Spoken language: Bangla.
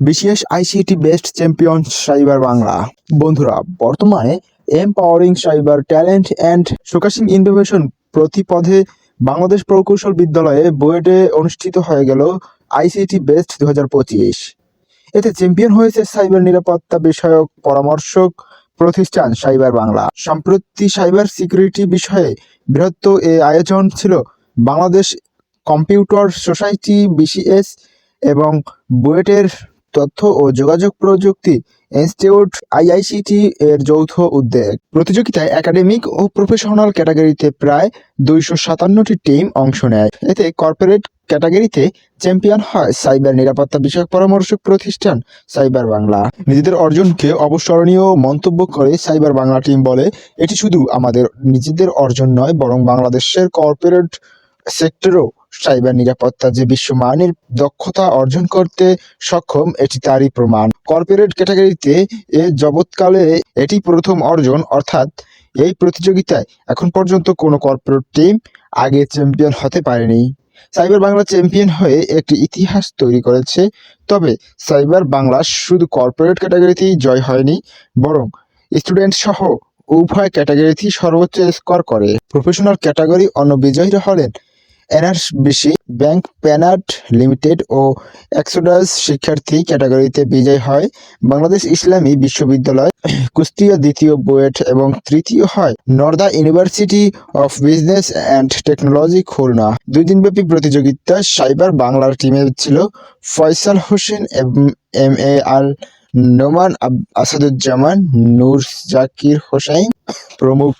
বিশেষ ICT best champion cyber Bangla. বন্ধুরা, বর্তমানে empowering cyber talent and showcasing innovation প্রতিপদে Bangladesh প্রকৌশল বিদ্যালয়ে বুয়েটে অনুষ্ঠিত হয়ে গেল আইসিটি বেস্ট দু এতে চ্যাম্পিয়ন হয়েছে সাইবার নিরাপত্তা বিষয়ক পরামর্শক প্রতিষ্ঠান সাইবার বাংলা। সম্প্রতি সাইবার সিকিউরিটি বিষয়ে বৃহত্ত এ আয়োজন ছিল বাংলাদেশ কম্পিউটার সোসাইটি বিসিএস এবং বুয়েটের তথ্য ও যোগাযোগ প্রযুক্তি ইনস্টিটিউট আইআইসিটি এর যৌথ উদ্যোগ। প্রতিযোগিতায় একাডেমিক ও প্রফেশনাল ক্যাটাগরিতে প্রায় দুইশো সাতান্নটি টিম অংশ নেয়। এতে কর্পোরেট ক্যাটাগরিতে চ্যাম্পিয়ন হয় সাইবার নিরাপত্তা বিষয়ক পরামর্শক প্রতিষ্ঠান সাইবার বাংলা। নিজেদের অর্জনকে অবস্মরণীয় মন্তব্য করে সাইবার বাংলা টিম বলে, এটি শুধু আমাদের নিজেদের অর্জন নয়, বরং বাংলাদেশের কর্পোরেট সেক্টরও সাইবার নিরাপত্তা যে বিশ্বমানের দক্ষতা অর্জন করতে সক্ষম, এটি তারই প্রমাণ। কর্পোরেট ক্যাটাগরিতে এ জগৎকালে এটি প্রথম অর্জন, অর্থাৎ এই প্রতিযোগিতায় এখন পর্যন্ত কোনো কর্পোরেট টিম আগে চ্যাম্পিয়ন হতে পারেনি। সাইবার বাংলা চ্যাম্পিয়ন হয়ে একটি ইতিহাস তৈরি করেছে, তবে সাইবার বাংলা শুধু কর্পোরেট ক্যাটাগরিতেই জয় হয়নি, বরং স্টুডেন্ট সহ উভয় ক্যাটাগরিতেই সর্বোচ্চ স্কোর করে। প্রফেশনাল ক্যাটাগরি অন্য বিজয়ীরা হলেন এনআরবিসি ব্যাংক প্যানাট লিমিটেড ও এক্সোডাস শিক্ষার্থী ক্যাটাগরিতে বিজয় হয়। বাংলাদেশ ইসলামী বিশ্ববিদ্যালয় কুষ্টিয়া দ্বিতীয় বুয়েট এবং তৃতীয় হয় Northern university of business and technology, Khulna. দুই দিনব্যাপী প্রতিযোগিতা সাইবার বাংলার টিমে ছিল ফয়সাল হোসেন এবং এম এ আল নোমান আসাদুজ্জামান, নূর জাকির হোসাইন প্রমুখ।